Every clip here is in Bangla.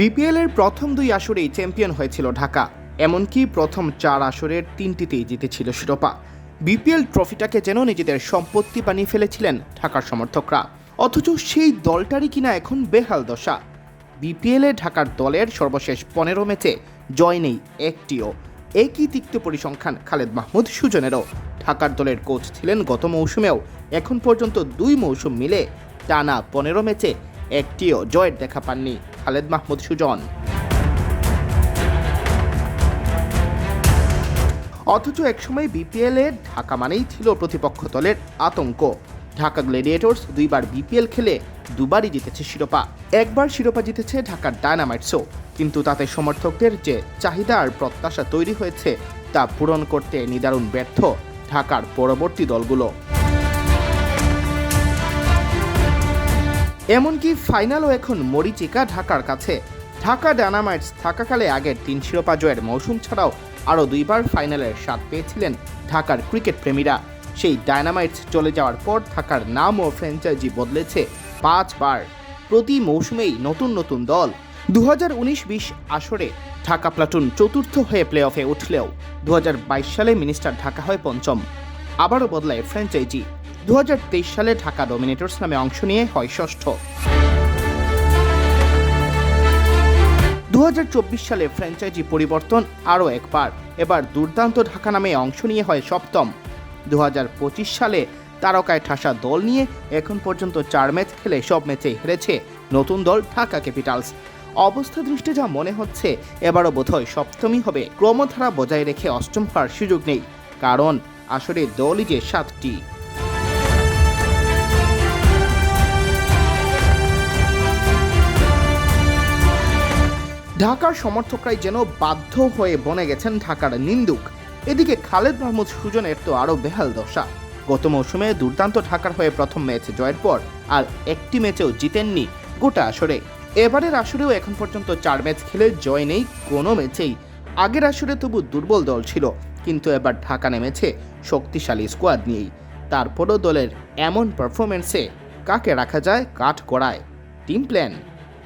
বিপিএল এর প্রথম দুই আসরেই চ্যাম্পিয়ন হয়েছিল ঢাকা। এমনকি প্রথম চার আসরের তিনটিতেই জিতেছিল শিরোপা। বিপিএল ট্রফিটাকে যেন নিজেদের সম্পত্তি বানিয়ে ফেলেছিলেন ঢাকার সমর্থকরা। অথচ সেই দলটারই কিনা এখন বেহাল দশা। বিপিএলে ঢাকার দলের সর্বশেষ পনেরো ম্যাচে জয় নেই একটিও। একই তিক্ত পরিসংখ্যান খালেদ মাহমুদ সুজনেরও। ঢাকার দলের কোচ ছিলেন গত মৌসুমেও। এখন পর্যন্ত দুই মৌসুম মিলে টানা পনেরো ম্যাচে একটিও জয়ের দেখা পাননি। খালেদ মাহমুদ সুজন। অথচ একসময় বিপিএল ঢাকা মানেই ছিল প্রতিপক্ষ দলের আতঙ্ক। ঢাকা গ্লেডিয়েটর্স দুইবার বিপিএল খেলে দুবারই জিতেছে শিরোপা। একবার শিরোপা জিতেছে ঢাকার ডায়নামাইটসও। কিন্তু তাতে সমর্থকদের যে চাহিদা আর প্রত্যাশা তৈরি হয়েছে, তা পূরণ করতে নিদারুণ ব্যর্থ ঢাকার পরবর্তী দলগুলো। এমনকি ফাইনালও এখন মরিচিকা ঢাকার কাছে। ঢাকা ডায়নামাইটস থাকাকালে আগের তিন শিরোপা জয়ের মৌসুম ছাড়াও আরও দুইবার ফাইনালের স্বাদ পেয়েছিলেন ঢাকার ক্রিকেট প্রেমীরা সেই ডায়নামাইটস চলে যাওয়ার পর ঢাকার নাম ও ফ্র্যাঞ্চাইজি বদলেছে পাঁচবার। প্রতি মৌসুমেই নতুন নতুন দল। দু হাজার উনিশ বিশ আসরে ঢাকা প্লাটুন চতুর্থ হয়ে প্লে অফে উঠলেও দু হাজার বাইশ সালে মিনিস্টার ঢাকা হয় পঞ্চম। আবারও বদলায় ফ্র্যাঞ্চাইজি। দু হাজার তেইশ সালে ঢাকা ডোমিনেটর্স নামে অংশ নিয়ে হয় ষষ্ঠ। দু হাজার চব্বিশ সালে ফ্র্যাঞ্চাইজি পরিবর্তন আরও একবার। এবার দুর্দান্ত ঢাকা নামে অংশ নিয়ে হয় সপ্তম। দু হাজার পঁচিশ সালে তারকায় ঠাসা দল নিয়ে এখন পর্যন্ত চার ম্যাচ খেলে সব ম্যাচেই হেরেছে নতুন দল ঢাকা ক্যাপিটালস। অবস্থা দৃষ্টি যা মনে হচ্ছে, এবারও বোধহয় সপ্তমই হবে। ক্রমধারা বজায় রেখে অষ্টম হওয়ার সুযোগ নেই, কারণ আসলে দলই যে সাতটি। ঢাকার সমর্থকরাই যেন বাধ্য হয়ে বনে গেছেন ঢাকার নিন্দুক। এদিকে খালেদ মাহমুদ সুজনের তো আরও বেহাল দশা। গত মৌসুমে দুর্দান্ত ঢাকার হয়ে প্রথম ম্যাচ জয়ের পর আর একটি ম্যাচেও জিতেননি গোটা আসরে। এবারের আসরেও এখন পর্যন্ত চার ম্যাচ খেলে জয় নেই কোনো ম্যাচেই। আগের আসরে তবু দুর্বল দল ছিল, কিন্তু এবার ঢাকা নেমেছে শক্তিশালী স্কোয়াড নিয়েই। তারপরও দলের এমন পারফরমেন্সে কাকে রাখা যায়, কাঠ করায় টিম প্ল্যান?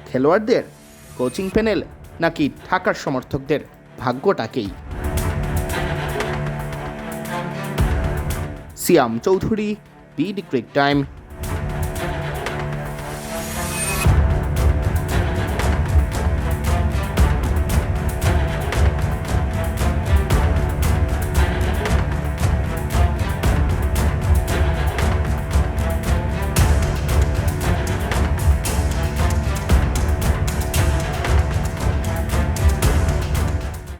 খেলোয়াড়দের? Coaching panel? নাকি ঢাকার সমর্থকদের ভাগ্যটাকেই? Siam Chowdhury BD cric time